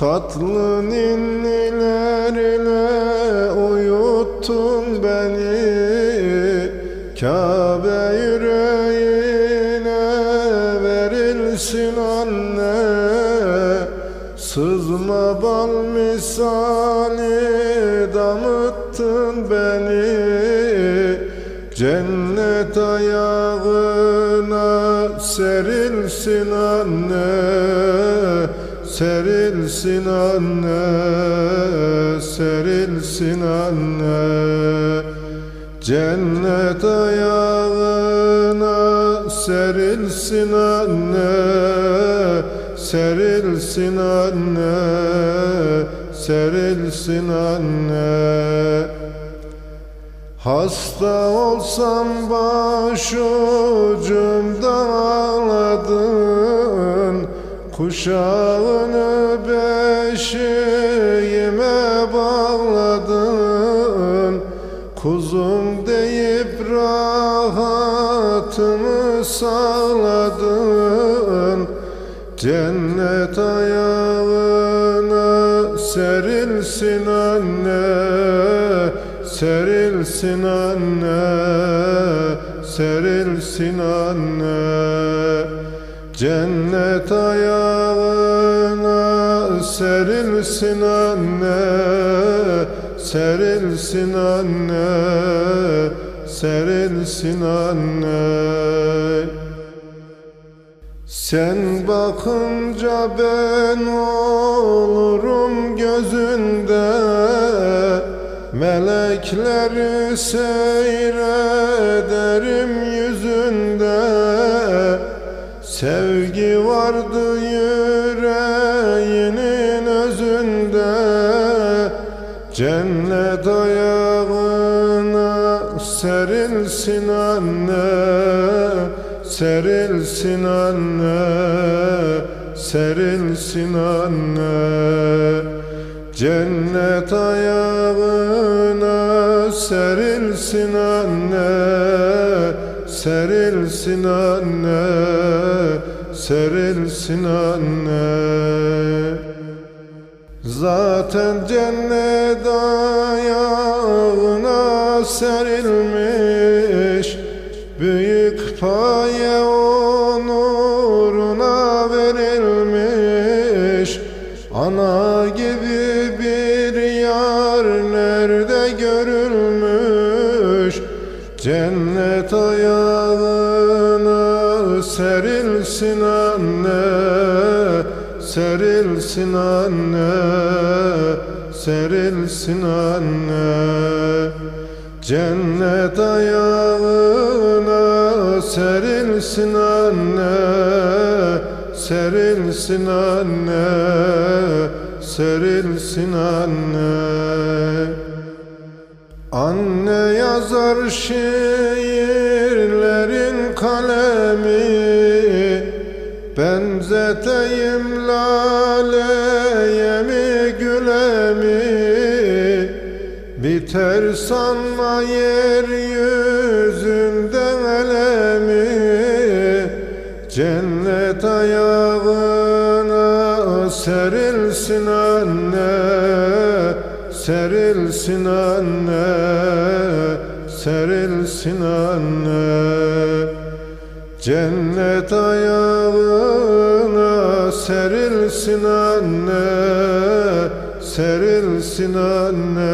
Tatlı ninnilerle uyuttun beni. Kabe yüreğine verilsin anne. Sızma bal misali damıttın beni. Cennet ayağına serilsin anne Serilsin anne Serilsin anne. Cennet ayağına serilsin anne Serilsin anne Serilsin anne. Hasta olsam başucumda ağladın Kuşağını beşiğime bağladın. Kuzum deyip rahatımı sağladın. Cennet ayağına serilsin anne Serilsin anne Serilsin anne Cennet ayağına serilsin anne Serilsin anne Serilsin anne. Sen bakınca ben olurum gözünde Melekleri seyrederim yüzünde Sevgi vardı yüreğinin özünde Cennet ayağına serilsin anne Serilsin anne Serilsin anne. Cennet ayağına serilsin anne Serilsin anne Serilsin anne. Zaten cennet ayağına serilmiş Büyük paye onuruna verilmiş. Ana Cennet ayağına serilsin anne Serilsin anne Serilsin anne. Cennet ayağına serilsin anne Serilsin anne Serilsin anne şiirlerin kalemi. Benzeteyim laleye mi güle mi Biter sanma yeryüzünden elemi. Cennet ayağına serilsin anne Serilsin anne Serilsin anne Cennet ayağına serilsin anne Serilsin anne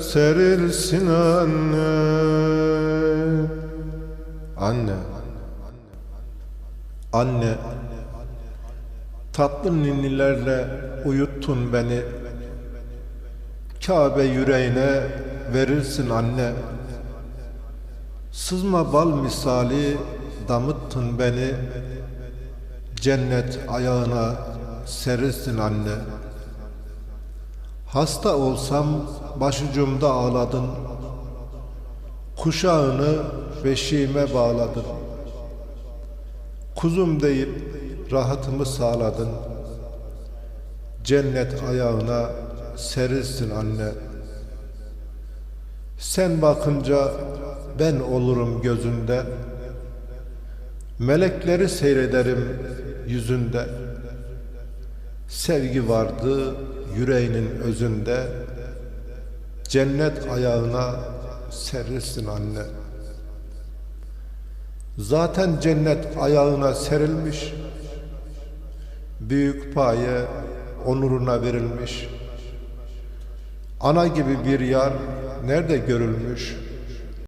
Serilsin anne. Anne Anne Tatlı ninnilerle uyuttun beni. Kabe yüreğine verilsin anne. Sızma bal misali damıttın beni. Cennet ayağına serilsin anne. Hasta olsam başucumda ağladın. Kuşağını beşiğime bağladın. Kuzum deyip rahatımı sağladın. Cennet ayağına serilsin anne Sen bakınca ben olurum gözünde Melekleri seyrederim yüzünde. Sevgi vardı yüreğinin özünde. Cennet ayağına serilsin anne. Zaten cennet ayağına serilmiş. Büyük paye onuruna verilmiş. Ana gibi bir yar nerede görülmüş?